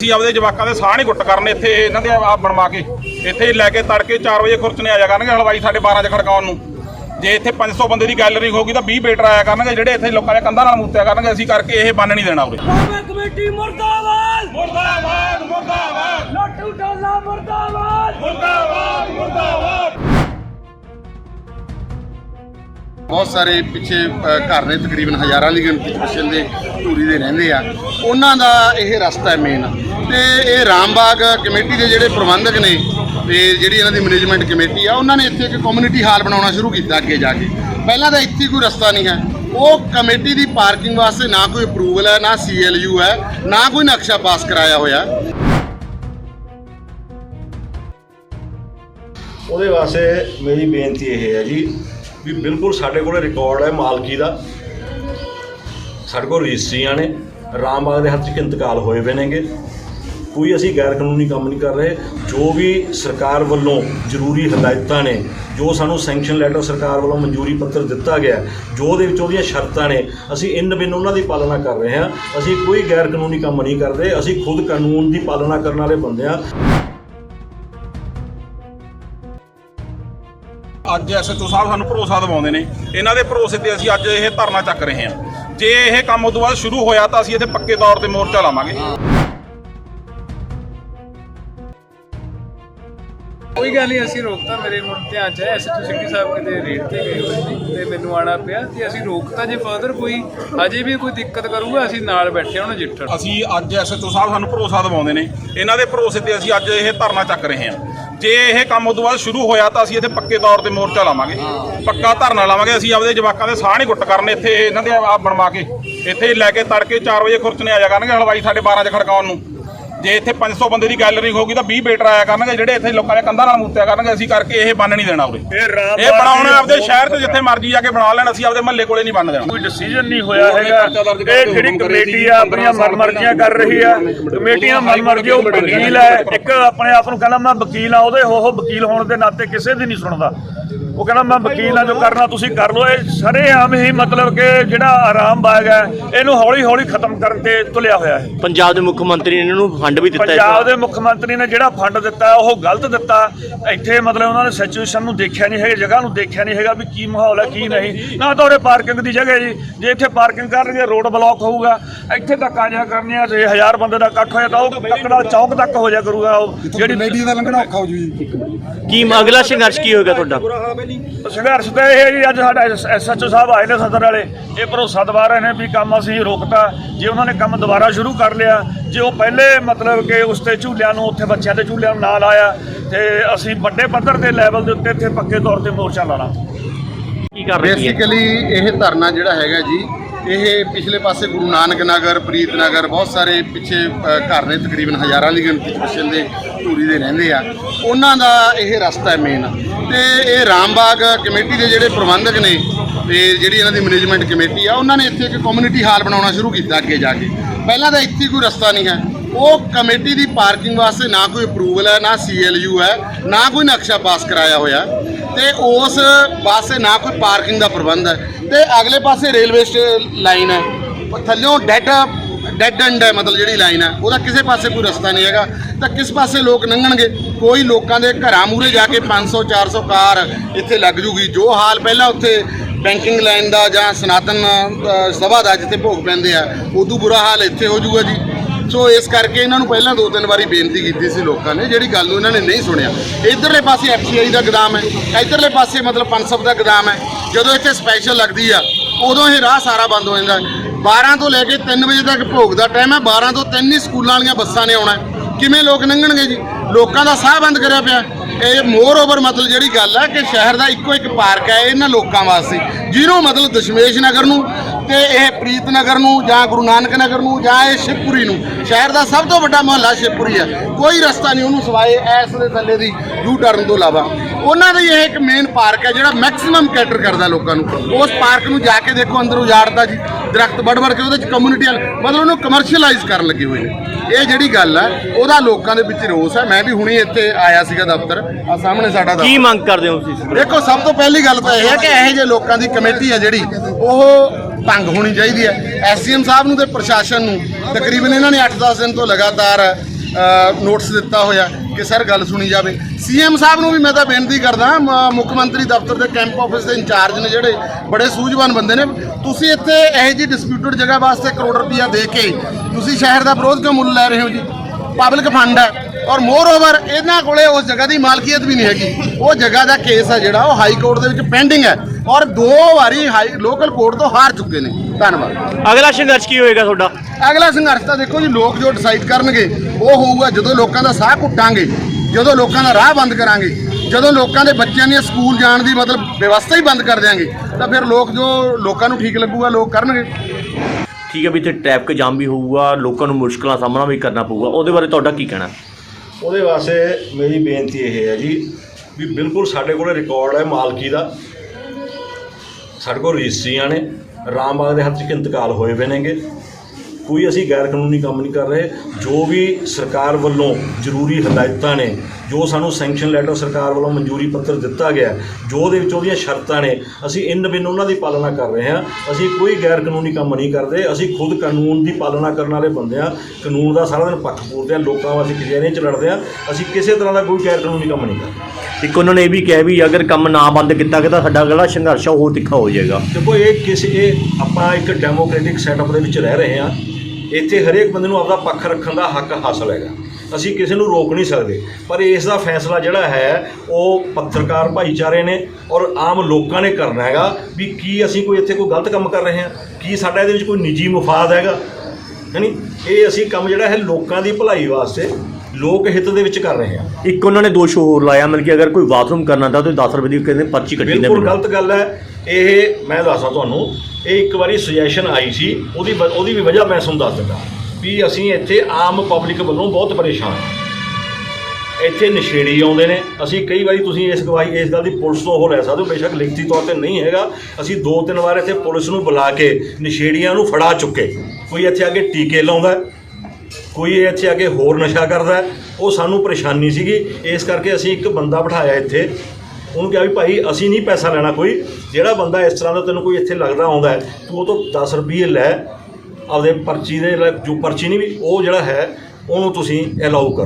ਅਸੀਂ ਆਪਦੇ ਜਵਾਕਾਂ ਦੇ ਸਾਹ ਨਹੀਂ ਗੁੱਟ ਕਰਨ ਇੱਥੇ ਇਹਨਾਂ ਦੇ ਆ ਬਣਵਾ ਕੇ। ਇੱਥੇ ਹੀ ਲੈ ਕੇ ਤੜਕੇ 4 ਵਜੇ ਖੁਰਚਣੇ ਆਇਆ ਕਰਨਗੇ ਹਲਵਾਈ ਸਾਡੇ 12 ਚ ਖੜਕਾਉਣ ਨੂੰ। ਜੇ ਇੱਥੇ 500 ਬੰਦੇ ਦੀ ਗੈਲਰੀ ਹੋਊਗੀ ਤਾਂ 20 ਵੇਟਰ ਆਇਆ ਕਰਨਗੇ ਜਿਹੜੇ ਇੱਥੇ ਲੋਕਾਂ ਦੇ ਕੰਧਾਂ ਨਾਲ ਮੂਤਿਆ ਕਰਨਗੇ ਅਸੀਂ ਕਰਕੇ ਇਹ ਬੰਨ ਨਹੀਂ ਦੇਣਾ ਉਰੇ। ਕਮੇਟੀ ਮੁਰਦਾਬਾਦ! ਮੁਰਦਾਬਾਦ ਮੁਰਦਾਬਾਦ! ਲੱਟੂ ਟੋਲਾ ਮੁਰਦਾਬਾਦ! ਮੁਰਦਾਬਾਦ ਮੁਰਦਾਬਾਦ! ਬਹੁਤ ਸਾਰੇ ਪਿੱਛੇ ਘਰ ਨੇ ਤਕਰੀਬਨ ਹਜ਼ਾਰਾਂ ਦੀ ਗਿਣਤੀ 'ਚ ਵਸਦੇ ਧੂਰੀ ਦੇ ਰਹਿੰਦੇ ਆ। ਉਹਨਾਂ ਦਾ ਇਹ ਰਸਤਾ ਹੈ ਮੇਨ ਤੇ ਇਹ ਰਾਮਬਾਗ ਕਮੇਟੀ ਦੇ ਜਿਹੜੇ ਪ੍ਰਬੰਧਕ ਨੇ ਤੇ ਜਿਹੜੀ ਇਹਨਾਂ ਦੀ ਮੈਨੇਜਮੈਂਟ ਕਮੇਟੀ ਆ, ਉਹਨਾਂ ਨੇ ਇੱਥੇ ਇੱਕ ਕਮਿਊਨਿਟੀ ਹਾਲ ਬਣਾਉਣਾ ਸ਼ੁਰੂ ਕੀਤਾ ਅੱਗੇ ਜਾ ਕੇ। ਪਹਿਲਾਂ ਤਾਂ ਇੱਥੇ ਕੋਈ ਰਸਤਾ ਨਹੀਂ ਹੈ। ਉਹ ਕਮੇਟੀ ਦੀ ਪਾਰਕਿੰਗ ਵਾਸਤੇ ਨਾ ਕੋਈ ਅਪਰੂਵਲ ਹੈ, ਨਾ ਸੀਐਲਯੂ ਹੈ, ਨਾ ਕੋਈ ਨਕਸ਼ਾ ਪਾਸ ਕਰਾਇਆ ਹੋਇਆ। ਉਹਦੇ ਵਾਸਤੇ ਮੇਰੀ ਬੇਨਤੀ ਇਹ ਹੈ ਜੀ ਵੀ ਬਿਲਕੁਲ ਸਾਡੇ ਕੋਲ ਰਿਕਾਰਡ ਹੈ ਮਾਲਕੀ ਦਾ। ਸਾਡੇ ਕੋਲ ਰਜਿਸਟਰੀਆਂ ਨੇ। ਰਾਮਬਾਗ ਦੇ ਹੱਥ 'ਚ ਇੰਤਕਾਲ ਹੋਏ ਪਏ ਨੇਗੇ। ਕੋਈ ਅਸੀਂ ਗੈਰ ਕਾਨੂੰਨੀ ਕੰਮ ਨਹੀਂ ਕਰ ਰਹੇ। ਜੋ ਵੀ ਸਰਕਾਰ ਵੱਲੋਂ ਜ਼ਰੂਰੀ ਹਦਾਇਤਾਂ ਨੇ, ਜੋ ਸਾਨੂੰ ਸੈਂਕਸ਼ਨ ਲੈਟਰ ਸਰਕਾਰ ਵੱਲੋਂ ਮਨਜ਼ੂਰੀ ਪੱਤਰ ਦਿੱਤਾ ਗਿਆ, ਜੋ ਉਹਦੇ ਵਿੱਚ ਉਹਦੀਆਂ ਸ਼ਰਤਾਂ ਨੇ, ਅਸੀਂ ਇਨ ਬਿਨ ਉਹਨਾਂ ਦੀ ਪਾਲਣਾ ਕਰ ਰਹੇ ਹਾਂ। ਅਸੀਂ ਕੋਈ ਗੈਰ ਕਾਨੂੰਨੀ ਕੰਮ ਨਹੀਂ ਕਰਦੇ, ਅਸੀਂ ਖੁਦ ਕਾਨੂੰਨ ਦੀ ਪਾਲਣਾ ਕਰਨ ਵਾਲੇ ਬੰਦੇ ਹਾਂ। ਅੱਜ ਐਸਐਚਓ ਸਾਹਿਬ ਸਾਨੂੰ ਭਰੋਸਾ ਦਿਵਾਉਂਦੇ ਨੇ। ਇਹਨਾਂ ਦੇ ਭਰੋਸੇ ਤੇ ਅਸੀਂ ਅੱਜ ਇਹ ਧਰਨਾ ਚੱਕ ਰਹੇ ਹਾਂ। ਜੇ ਇਹ ਕੰਮ ਉਦੋਂ ਬਾਅਦ ਸ਼ੁਰੂ ਹੋਇਆ ਤਾਂ ਅਸੀਂ ਇੱਥੇ ਪੱਕੇ ਤੌਰ ਤੇ ਮੋਰਚਾ ਲਾਵਾਂਗੇ। ਕੋਈ ਗੱਲ ਨਹੀਂ ਅਸੀਂ ਰੋਕਤਾ ਮੇਰੇ ਹੁਣ ਧਿਆਨ ਚ ਹੈ ਐਸਐਚਓ ਸਿੱਧੀ ਸਾਹਿਬ ਕਿਤੇ ਰੇਟ ਤੇ ਗਏ ਹੋਏ ਸੀ ਤੇ ਮੈਨੂੰ ਆਣਾ ਪਿਆ। ਤੇ ਅਸੀਂ ਰੋਕਤਾ ਜੇ ਫਰਦਰ ਕੋਈ ਅਜੇ ਵੀ ਕੋਈ ਦਿੱਕਤ ਕਰੂਗਾ ਅਸੀਂ ਨਾਲ ਬੈਠੇ ਉਹਨਾਂ ਜਿੱਠਣ। ਅਸੀਂ ਅੱਜ ਐਸਐਚਓ ਸਾਹਿਬ ਸਾਨੂੰ ਭਰੋਸਾ ਦਿਵਾਉਂਦੇ ਨੇ। ਇਹਨਾਂ ਦੇ ਭਰੋਸੇ ਤੇ ਅਸੀਂ ਅੱਜ ਇਹ ਧਰਨਾ ਚੱਕ ਰਹੇ ਹਾਂ। ਜੇ ਇਹ ਕੰਮ ਉਦੋਂ ਬਾਅਦ ਸ਼ੁਰੂ ਹੋਇਆ ਤਾਂ ਅਸੀਂ ਇੱਥੇ ਪੱਕੇ ਤੌਰ ਤੇ ਮੋਰਚਾ ਲਾਵਾਂਗੇ। ਪੱਕਾ ਧਰਨਾ ਲਾਵਾਂਗੇ। ਅਸੀਂ ਆਪਦੇ ਜਵਾਕਾਂ ਦੇ ਸਾਹ ਨਹੀਂ ਗੁੱਟ ਕਰਨ ਇੱਥੇ ਇਹਨਾਂ ਦੇ ਆ ਬਣਵਾ ਕੇ। ਇੱਥੇ ਲੈ ਕੇ ਤੜਕੇ 4 ਵਜੇ ਖੁਰਚਣੇ ਆਇਆ ਕਰਨਗੇ ਹਲਵਾਈ ਸਾਡੇ 12 ਚ ਖੜਕਾਉਣ ਨੂੰ। ਜੇ ਇੱਥੇ 500 ਬੰਦੇ ਦੀ ਗੈਲਰੀ ਹੋਊਗੀ ਤਾਂ 20 ਵੇਟਰ ਆਇਆ ਕਰਨਗੇ ਜਿਹੜੇ ਇੱਥੇ ਲੋਕਾਂ ਦੇ ਕੰਧਾਂ ਨਾਲ ਮੂਤਿਆ ਕਰਨਗੇ ਅਸੀਂ ਕਰਕੇ ਇਹ ਬੰਨ ਨਹੀਂ ਦੇਣਾ ਉਰੇ। ਇਹ ਬਣਾਉਣਾ ਆਪਦੇ ਸ਼ਹਿਰ ਤੇ ਜਿੱਥੇ ਮਰਜ਼ੀ ਜਾ ਕੇ ਬਣਾ ਲੈਣ ਅਸੀਂ ਆਪਦੇ ਮਹੱਲੇ ਕੋਲੇ ਨਹੀਂ ਬੰਨ ਦੇਣਾ। ਕੋਈ ਡਿਸੀਜਨ ਨਹੀਂ ਹੋਇਆ ਹੈਗਾ। ਇਹ ਜਿਹੜੀ ਕਮੇਟੀ ਆ ਆਪਣੀਆਂ ਮਨਮਰਜ਼ੀਆਂ ਕਰ ਰਹੀ ਆ। ਕਮੇਟੀਆਂ ਮਨਮਰਜ਼ੀ ਉਹ ਵਕੀਲ ਹੈ ਇੱਕ ਆਪਣੇ ਆਪ ਨੂੰ ਕਹਿੰਦਾ ਮੈਂ ਵਕੀਲ ਆ ਉਹਦੇ ਉਹ ਵਕੀਲ ਹੋਣ ਦੇ ਨਾਤੇ ਕਿਸੇ ਦੀ ਨਹੀਂ ਸੁਣਦਾ। ਉਹ ਕਹਿੰਦਾ ਮੈਂ ਵਕੀਲ ਆ ਜੋ ਕਰਨਾ ਤੁਸੀਂ ਕਰ ਲਓ। ਇਹ ਸਰੇਆਮ ਹੀ ਮਤਲਬ ਕਿ ਜਿਹੜਾ ਆਰਾਮ ਬਾਗ ਹੈ ਇਹਨੂੰ ਹੌਲੀ ਹੌਲੀ ਖਤਮ ਕਰਨ ਤੇ ਤੁਲਿਆ ਹੋਇਆ ਹੈ। ਪੰਜਾਬ ਦੇ ਮੁੱਖ ਮੰਤਰੀ ਨੇ ਇਹਨਾਂ ਨੂੰ ਫੰਡ ਵੀ ਦਿੱਤਾ ਹੈ ਪੰਜਾਬ ਦੇ ਮੁੱਖ ਮੰਤਰੀ ਨੇ ਜਿਹੜਾ ਫੰਡ ਦਿੱਤਾ ਉਹ ਗਲਤ ਦਿੱਤਾ। ਇੱਥੇ ਮਤਲਬ ਉਹਨਾਂ ਨੇ ਸਿਚੁਏਸ਼ਨ ਨੂੰ ਦੇਖਿਆ ਨਹੀਂ ਹੈਗਾ ਜਗ੍ਹਾ ਨੂੰ ਦੇਖਿਆ ਨਹੀਂ ਹੈਗਾ ਵੀ ਕੀ ਮਾਹੌਲ ਹੈ ਕੀ ਨਹੀਂ। ਨਾ ਤਾਂ ਉਹਦੇ ਪਾਰਕਿੰਗ ਦੀ ਜਗ੍ਹਾ ਜੀ। ਜੇ ਇੱਥੇ ਪਾਰਕਿੰਗ ਕਰਨਗੇ ਰੋਡ ਬਲੌਕ ਹੋਊਗਾ। ਇੱਥੇ ਤੱਕ ਆ ਜਾ ਕਰਨੀਆਂ ਜੇ ਹਜ਼ਾਰ ਬੰਦੇ ਦਾ ਇਕੱਠ ਹੋਇਆ ਤਾਂ ਉਹ ਕੱਕੜਾ ਚੌਕ ਤੱਕ ਹੋ ਜਾ ਕਰੂਗਾ ਉਹ। ਜਿਹੜੀ ਕਮੇਟੀ ਦਾ ਲੰਘਣਾ ਔਖਾ ਹੋ ਜੂ ਜੀ। ਕੀ ਅਗਲਾ ਸੰਘਰਸ਼ ਕੀ ਹੋਏਗਾ ਤੁਹਾਡਾ? ਸੰਘਰਸ਼ ਤਾਂ ਇਹ ਹੈ ਜੀ ਅੱਜ ਸਾਡਾ ਐਸਐਚਓ ਸਾਹਿਬ ਆਏ ਨੇ ਸਦਰ ਵਾਲੇ। ਇਹ ਭਰੋਸਾ ਦਵਾ ਰਹੇ ਨੇ ਵੀ ਕੰਮ ਅਸੀਂ ਰੋਕਤਾ। ਜੇ ਉਹਨਾਂ ਨੇ ਕੰਮ ਦੁਬਾਰਾ ਸ਼ੁਰੂ ਕਰ ਲਿਆ ਜੇ ਉਹ ਪਹਿਲੇ ਮਤਲਬ ਕਿ ਉਸ ਤੇ ਝੂਲਿਆਂ ਨੂੰ ਉੱਥੇ ਬੱਚਿਆਂ ਦੇ ਝੂਲਿਆਂ ਨੂੰ ਨਾਲ ਆਇਆ ਤੇ ਅਸੀਂ ਵੱਡੇ ਪੱਧਰ ਦੇ ਲੈਵਲ ਦੇ ਉੱਤੇ ਇੱਥੇ ਪੱਕੇ ਤੌਰ ਤੇ ਮੋਰਚਾ ਲਾਣਾ ਕੀ ਕਰ ਰਹੀ ਹੈ? ਬੇਸਿਕਲੀ ਇਹ ਧਰਨਾ ਜਿਹੜਾ ਹੈਗਾ ਜੀ ਇਹ ਪਿਛਲੇ ਪਾਸੇ ਗੁਰੂ ਨਾਨਕ ਨਗਰ ਪ੍ਰੀਤ ਨਗਰ ਬਹੁਤ ਸਾਰੇ ਪਿੱਛੇ ਘਰ ਨੇ ਤਕਰੀਬਨ ਹਜ਼ਾਰਾਂ ਦੀ ਗਿਣਤੀ 'ਚ ਵਸਦੇ ਧੂਰੀ ਦੇ ਰਹਿੰਦੇ ਆ। ਉਹਨਾਂ ਦਾ ਇਹ ਰਸਤਾ ਹੈ ਮੇਨ ਤੇ ਇਹ ਰਾਮਬਾਗ ਕਮੇਟੀ ਦੇ ਜਿਹੜੇ ਪ੍ਰਬੰਧਕ ਨੇ ਤੇ ਜਿਹੜੀ ਇਹਨਾਂ ਦੀ ਮੈਨੇਜਮੈਂਟ ਕਮੇਟੀ ਆ, ਉਹਨਾਂ ਨੇ ਇੱਥੇ ਇੱਕ ਕਮਿਊਨਿਟੀ ਹਾਲ ਬਣਾਉਣਾ ਸ਼ੁਰੂ ਕੀਤਾ ਅੱਗੇ ਜਾ ਕੇ। ਪਹਿਲਾਂ ਤਾਂ ਇੱਥੇ ਕੋਈ ਰਸਤਾ ਨਹੀਂ ਹੈ। ਉਹ ਕਮੇਟੀ ਦੀ ਪਾਰਕਿੰਗ ਵਾਸਤੇ ਨਾ ਕੋਈ ਅਪਰੂਵਲ ਹੈ, ਨਾ ਸੀਐਲਯੂ ਹੈ, ਨਾ ਕੋਈ ਨਕਸ਼ਾ ਪਾਸ ਕਰਾਇਆ ਹੋਇਆ। ਤੇ ਉਸ ਪਾਸੇ ਨਾ ਕੋਈ ਪਾਰਕਿੰਗ ਦਾ ਪ੍ਰਬੰਧ ਹੈ। ਤੇ ਅਗਲੇ ਪਾਸੇ ਰੇਲਵੇ ਲਾਈਨ ਹੈ। ਥੱਲਿਓਂ ਡੈਡ ਡੈਡ ਐਂਡ ਹੈ, ਮਤਲਬ ਜਿਹੜੀ ਲਾਈਨ ਹੈ। ਉਹਦਾ ਕਿਸੇ ਪਾਸੇ ਕੋਈ ਰਸਤਾ ਨਹੀਂ ਹੈਗਾ। ਤਾਂ ਕਿਸ ਪਾਸੇ ਲੋਕ ਲੰਘਣਗੇ ਕੋਈ ਲੋਕਾਂ ਦੇ ਘਰਾਂ ਮੂਹਰੇ ਜਾ ਕੇ 500 400 ਕਾਰ ਇੱਥੇ ਲੱਗ ਜੂਗੀ। ਜੋ ਹਾਲ ਪਹਿਲਾਂ ਉੱਥੇ ਬੈਂਕਿੰਗ ਲਾਈਨ ਦਾ ਜਾਂ ਸਨਾਤਨ ਸਭਾ ਦਾ ਜਿੱਥੇ ਭੋਗ ਪੈਂਦੇ ਆ, ਉਦੋਂ ਬੁਰਾ ਹਾਲ ਇੱਥੇ ਹੋ ਜੂਗਾ ਜੀ। ਸੋ ਇਸ ਕਰਕੇ ਇਹਨਾਂ ਨੂੰ ਪਹਿਲਾਂ ਦੋ ਤਿੰਨ ਵਾਰੀ ਬੇਨਤੀ ਕੀਤੀ ਸੀ ਲੋਕਾਂ ਨੇ, ਜਿਹੜੀ ਗੱਲ ਨੂੰ ਇਹਨਾਂ ਨੇ ਨਹੀਂ ਸੁਣਿਆ। ਇਧਰਲੇ ਪਾਸੇ ਐਫਸੀਆਈ ਦਾ ਗੋਦਾਮ ਹੈ। ਇਧਰਲੇ ਪਾਸੇ ਮਤਲਬ ਪੰਸਬ ਦਾ ਗਦਾਮ ਹੈ। ਜਦੋਂ ਇੱਥੇ ਸਪੈਸ਼ਲ ਲੱਗਦੀ ਆ, ਉਦੋਂ ਇਹ ਰਾਹ ਸਾਰਾ ਬੰਦ ਹੋ ਜਾਂਦਾ। 12 ਤੋਂ ਲੈ ਕੇ 3 ਵਜੇ ਤੱਕ ਭੋਗ ਦਾ ਟਾਈਮ ਹੈ। 12 ਤੋਂ 3 ਹੀ ਸਕੂਲਾਂ ਵਾਲੀਆਂ ਬੱਸਾਂ ਨੇ ਆਉਣਾ ਕਿਵੇਂ ਲੋਕ ਲੰਘਣਗੇ ਜੀ? ਲੋਕਾਂ ਦਾ ਸਾਹ ਬੰਦ ਕਰਿਆ ਪਿਆ ਇਹ ਮੋਰ ਓਵਰ ਮਤਲਬ ਜਿਹੜੀ ਗੱਲ ਹੈ ਕਿ ਸ਼ਹਿਰ ਦਾ ਇੱਕੋ ਇੱਕ ਪਾਰਕ ਹੈ ਇਹਨਾਂ ਲੋਕਾਂ ਵਾਸਤੇ। ਜਿਹਨੂੰ ਮਤਲਬ ਦਸ਼ਮੇਸ਼ ਨਗਰ ਨੂੰ ਤੇ ਇਹ ਪ੍ਰੀਤ ਨਗਰ ਨੂੰ ਜਾਂ ਗੁਰੂ ਨਾਨਕ ਨਗਰ ਨੂੰ ਜਾਂ ਇਹ ਸ਼ਿਵਪੁਰੀ ਨੂੰ। ਸ਼ਹਿਰ ਦਾ ਸਭ ਤੋਂ ਵੱਡਾ ਮੁਹੱਲਾ ਸ਼ਿਵਪੁਰੀ ਹੈ। ਕੋਈ ਰਸਤਾ ਨਹੀਂ ਉਹਨੂੰ ਸਵਾਏ ਐਸ ਦੇ ਥੱਲੇ ਦੀ ਯੂ ਟਰਨ ਤੋਂ ਇਲਾਵਾ। ਉਹਨਾਂ ਦਾ ਹੀ ਇਹ ਇੱਕ ਮੇਨ ਪਾਰਕ ਹੈ ਜਿਹੜਾ ਮੈਕਸਿਮਮ ਕੈਟਰ ਕਰਦਾ ਲੋਕਾਂ ਨੂੰ। ਉਸ ਪਾਰਕ ਨੂੰ ਜਾ ਕੇ ਦੇਖੋ, ਅੰਦਰ ਉਜਾੜਦਾ ਜੀ। ਦਰਖਤ ਵੱਢ ਵੱਢ ਕੇ ਉਹਦੇ ਚ ਕਮਿਊਨਿਟੀ ਮਤਲਬ ਉਹਨੂੰ ਕਮਰਸ਼ੀਅਲਾਈਜ਼ ਕਰਨ ਲੱਗੇ ਹੋਏ ਨੇ। ਇਹ ਜਿਹੜੀ ਗੱਲ ਹੈ ਉਹਦਾ ਲੋਕਾਂ ਦੇ ਵਿੱਚ ਰੋਸ ਹੈ ਮੈਂ ਵੀ ਹੁਣੀ ਇੱਥੇ ਆਇਆ ਸੀਗਾ ਦਫ਼ਤਰ। ਆ ਸਾਹਮਣੇ ਸਾਡਾ ਦਫ਼ਤਰ। ਕੀ ਮੰਗ ਕਰਦੇ ਹੋ ਤੁਸੀਂ ਦੇਖੋ ਸਭ ਤੋਂ ਪਹਿਲੀ ਗੱਲ ਤਾਂ ਇਹ ਹੈ ਕਿ ਇਹੋ ਜਿਹੇ ਲੋਕਾਂ ਦੀ ਕਮੇਟੀ ਹੈ ਜਿਹੜੀ ਉਹ ਭੰਗ ਹੋਣੀ ਚਾਹੀਦੀ ਹੈ ਐਸਡੀਐਮ ਸਾਹਿਬ ਨੂੰ ਤੇ ਪ੍ਰਸ਼ਾਸਨ ਨੂੰ ਤਕਰੀਬਨ ਇਹਨਾਂ ਨੇ 8-10 ਦਿਨ ਤੋਂ ਲਗਾਤਾਰ ਨੋਟਿਸ ਦਿੱਤਾ ਹੋਇਆ ਕਿ ਸਰ ਗੱਲ ਸੁਣੀ ਜਾਵੇ। ਸੀਐਮ ਸਾਹਿਬ ਨੂੰ ਵੀ ਮੈਂ ਤਾਂ ਬੇਨਤੀ ਕਰਦਾ, ਮ- ਮੁੱਖ ਮੰਤਰੀ ਦਫ਼ਤਰ ਦੇ ਕੈਂਪ ਆਫਿਸ ਦੇ ਇੰਚਾਰਜ ਨੇ ਜਿਹੜੇ ਬੜੇ ਸੂਝਵਾਨ ਬੰਦੇ ਨੇ। ਤੁਸੀਂ ਇੱਥੇ ਇਹੋ ਜਿਹੀ ਡਿਸਪਿਊਟਡ ਜਗ੍ਹਾ ਵਾਸਤੇ ਕਰੋੜ ਰੁਪਈਆ ਦੇ ਕੇ ਤੁਸੀਂ ਸ਼ਹਿਰ ਦਾ ਵਿਰੋਧ ਕਿਉਂ ਮੁੱਲ ਲੈ ਰਹੇ ਹੋ ਜੀ। ਪਬਲਿਕ ਫੰਡ ਹੈ। ਔਰ ਮੋਰ ਓਵਰ ਇਹਨਾਂ ਕੋਲੇ ਉਸ ਜਗ੍ਹਾ ਦੀ ਮਾਲਕੀਅਤ ਵੀ ਨਹੀਂ ਹੈਗੀ। ਉਹ ਜਗ੍ਹਾ ਦਾ ਕੇਸ ਹੈ ਜਿਹੜਾ ਉਹ ਹਾਈ ਕੋਰਟ ਦੇ ਵਿੱਚ ਪੈਂਡਿੰਗ ਹੈ। ਔਰ ਦੋ ਵਾਰੀ ਹਾਈ ਲੋਕਲ ਕੋਰਟ ਤੋਂ ਹਾਰ ਚੁੱਕੇ ਨੇ। ਧੰਨਵਾਦ। ਅਗਲਾ ਸੰਘਰਸ਼ ਕੀ ਹੋਏਗਾ ਤੁਹਾਡਾ? ਅਗਲਾ ਸੰਘਰਸ਼ ਤਾਂ ਦੇਖੋ ਜੀ ਲੋਕ ਜੋ ਡਿਸਾਈਡ ਕਰਨਗੇ ਉਹ ਹੋਊਗਾ ਜਦੋਂ ਲੋਕਾਂ ਦਾ ਸਾਹ ਘੁੱਟਾਂਗੇ ਜਦੋਂ ਲੋਕਾਂ ਦਾ ਰਾਹ ਬੰਦ ਕਰਾਂਗੇ ਜਦੋਂ ਲੋਕਾਂ ਦੇ ਬੱਚਿਆਂ ਦੀਆਂ ਸਕੂਲ ਜਾਣ ਦੀ ਮਤਲਬ ਵਿਵਸਥਾ ਹੀ ਬੰਦ ਕਰ ਦਿਆਂਗੇ ਤਾਂ ਫਿਰ ਲੋਕ ਜੋ ਲੋਕਾਂ ਨੂੰ ਠੀਕ ਲੱਗੂਗਾ ਲੋਕ ਕਰਨਗੇ। ਠੀਕ ਹੈ ਵੀ ਇੱਥੇ ਟ੍ਰੈਫਿਕ ਜਾਮ ਵੀ ਹੋਊਗਾ ਲੋਕਾਂ ਨੂੰ ਮੁਸ਼ਕਲਾਂ ਦਾ ਸਾਹਮਣਾ ਵੀ ਕਰਨਾ ਪਊਗਾ। ਉਹਦੇ ਬਾਰੇ ਤੁਹਾਡਾ ਕੀ ਕਹਿਣਾ? ਉਹਦੇ ਵਾਸਤੇ ਮੇਰੀ ਬੇਨਤੀ ਇਹ ਹੈ ਜੀ ਵੀ ਬਿਲਕੁਲ ਸਾਡੇ ਕੋਲ ਰਿਕਾਰਡ ਹੈ ਮਾਲਕੀ ਦਾ। ਸਾਡੇ ਕੋਲ ਰਜਿਸਟਰੀਆਂ ਨੇ। ਰਾਮਬਾਗ ਦੇ ਹੱਥ 'ਚ ਇੰਤਕਾਲ ਹੋਏ ਵੇ ਨੇਗੇ। ਕੋਈ ਅਸੀਂ ਗੈਰ ਕਾਨੂੰਨੀ ਕੰਮ ਨਹੀਂ ਕਰ ਰਹੇ। ਜੋ ਵੀ ਸਰਕਾਰ ਵੱਲੋਂ ਜ਼ਰੂਰੀ ਹਦਾਇਤਾਂ ਨੇ ਜੋ ਸਾਨੂੰ ਸੈਂਕਸ਼ਨ ਲੈਟਰ ਸਰਕਾਰ ਵੱਲੋਂ ਮਨਜ਼ੂਰੀ ਪੱਤਰ ਦਿੱਤਾ ਗਿਆ ਜੋ ਉਹਦੇ ਵਿੱਚ ਉਹਦੀਆਂ ਸ਼ਰਤਾਂ ਨੇ ਅਸੀਂ ਇਨ ਬਿਨ ਉਹਨਾਂ ਦੀ ਪਾਲਣਾ ਕਰ ਰਹੇ ਹਾਂ। ਅਸੀਂ ਕੋਈ ਗੈਰ ਕਾਨੂੰਨੀ ਕੰਮ ਨਹੀਂ ਕਰਦੇ। ਅਸੀਂ ਖੁਦ ਕਾਨੂੰਨ ਦੀ ਪਾਲਣਾ ਕਰਨ ਵਾਲੇ ਬੰਦੇ ਹਾਂ। ਕਾਨੂੰਨ ਦਾ ਸਾਰਾ ਦਿਨ ਪੱਖ ਪੂਰਦੇ ਹਾਂ। ਲੋਕਾਂ ਵਾਸਤੇ ਕਿਸੇ ਚ ਲੜਦੇ ਹਾਂ। ਅਸੀਂ ਕਿਸੇ ਤਰ੍ਹਾਂ ਦਾ ਕੋਈ ਗੈਰ ਕਾਨੂੰਨੀ ਕੰਮ ਨਹੀਂ ਕਰਦੇ। ਇੱਕ ਉਹਨਾਂ ਨੇ ਇਹ ਵੀ ਕਿਹਾ ਵੀ ਅਗਰ ਕੰਮ ਨਾ ਬੰਦ ਕੀਤਾ ਗਿਆ ਤਾਂ ਸਾਡਾ ਅਗਲਾ ਸੰਘਰਸ਼ ਆ ਹੋਰ ਤਿੱਖਾ ਹੋ ਜਾਏਗਾ। ਦੇਖੋ ਇਹ ਕਿਸੇ ਇਹ ਆਪਾਂ ਇੱਕ ਡੈਮੋਕ੍ਰੈਟਿਕ ਸੈਟਅਪ ਦੇ ਵਿੱਚ ਰਹਿ ਰਹੇ ਹਾਂ। ਇੱਥੇ ਹਰੇਕ ਬੰਦੇ ਨੂੰ ਆਪਦਾ ਪੱਖ ਰੱਖਣ ਦਾ ਹੱਕ ਹਾਸਲ ਹੈਗਾ। ਅਸੀਂ ਕਿਸੇ ਨੂੰ ਰੋਕ ਨਹੀਂ ਸਕਦੇ ਪਰ ਇਸ ਦਾ ਫੈਸਲਾ ਜਿਹੜਾ ਹੈ ਉਹ ਪੱਤਰਕਾਰ ਭਾਈਚਾਰੇ ਨੇ ਔਰ ਆਮ ਲੋਕਾਂ ਨੇ ਕਰਨਾ ਹੈਗਾ ਵੀ ਕੀ ਅਸੀਂ ਕੋਈ ਇੱਥੇ ਕੋਈ ਗਲਤ ਕੰਮ ਕਰ ਰਹੇ ਹਾਂ? ਕੀ ਸਾਡਾ ਇਹਦੇ ਵਿੱਚ ਕੋਈ ਨਿੱਜੀ ਮਫਾਦ ਹੈਗਾ? ਹੈਨੀ? ਇਹ ਅਸੀਂ ਕੰਮ ਜਿਹੜਾ ਹੈ ਲੋਕਾਂ ਦੀ ਭਲਾਈ ਵਾਸਤੇ ਲੋਕ ਹਿੱਤ ਦੇ ਵਿੱਚ ਕਰ ਰਹੇ ਹਾਂ। ਇੱਕ ਉਹਨਾਂ ਨੇ ਦੋਸ਼ ਹੋਰ ਲਾਇਆ ਮਤਲਬ ਕਿ ਅਗਰ ਕੋਈ ਬਾਥਰੂਮ ਕਰਨਾ ਤਾਂ ਉਹਦੇ 10 ਰੁਪਏ ਦੀ ਕਹਿੰਦੇ ਪਰਚੀ ਕੱਟੀ ਦੇ ਬਿਲਕੁਲ ਗਲਤ ਗੱਲ ਹੈ। ਇਹ ਮੈਂ ਦੱਸਾਂ ਤੁਹਾਨੂੰ ਇਹ ਇੱਕ ਵਾਰੀ ਸੁਜੈਸ਼ਨ ਆਈ ਸੀ ਉਹਦੀ ਵ- ਉਹਦੀ ਵੀ ਵਜ੍ਹਾ ਮੈਂ ਤੁਹਾਨੂੰ ਦੱਸ ਦਿੰਦਾ ਵੀ ਅਸੀਂ ਇੱਥੇ ਆਮ ਪਬਲਿਕ ਵੱਲੋਂ ਬਹੁਤ ਪਰੇਸ਼ਾਨ ਹਾਂ। ਇੱਥੇ ਨਸ਼ੇੜੀ ਆਉਂਦੇ ਨੇ ਅਸੀਂ ਕਈ ਵਾਰੀ ਤੁਸੀਂ ਇਸ ਗਵਾਹੀ ਇਸ ਗੱਲ ਦੀ ਪੁਲਿਸ ਤੋਂ ਉਹ ਲੈ ਸਕਦੇ ਹੋ ਬੇਸ਼ੱਕ ਲਿਖਤੀ ਤੌਰ ਤੇ ਨਹੀਂ ਹੈਗਾ। ਅਸੀਂ ਦੋ ਤਿੰਨ ਵਾਰ ਇੱਥੇ ਪੁਲਿਸ ਨੂੰ ਬੁਲਾ ਕੇ ਨਸ਼ੇੜੀਆਂ ਨੂੰ ਫੜਾ ਚੁੱਕੇ। ਕੋਈ ਇੱਥੇ ਆ ਕੇ ਟੀਕੇ ਲਾਉਂਦਾ ਹੈ, ਕੋਈ ਇੱਥੇ ਆ ਕੇ ਹੋਰ ਨਸ਼ਾ ਕਰਦਾ ਉਹ ਸਾਨੂੰ ਪਰੇਸ਼ਾਨੀ ਸੀਗੀ। ਇਸ ਕਰਕੇ ਅਸੀਂ ਇੱਕ ਬੰਦਾ ਬਿਠਾਇਆ ਇੱਥੇ ਉਹਨੂੰ ਕਿਹਾ ਵੀ ਭਾਈ ਅਸੀਂ ਨਹੀਂ ਪੈਸਾ ਲੈਣਾ ਕੋਈ, ਜਿਹੜਾ ਬੰਦਾ ਇਸ ਤਰ੍ਹਾਂ ਦਾ ਤੈਨੂੰ ਕੋਈ ਇੱਥੇ ਲੱਗਦਾ ਆਉਂਦਾ ਹੈ, ਤੂੰ ਉਹ ਤੋਂ 10 ਰੁਪਏ ਲੈ, ਆਪਦੇ ਪਰਚੀ ਦੇ ਜੋ ਪਰਚੀ ਨਹੀਂ ਵੀ, ਉਹ ਜਿਹੜਾ ਹੈ, ਉਹਨੂੰ ਤੁਸੀਂ ਅਲਾਉ ਕਰੋ।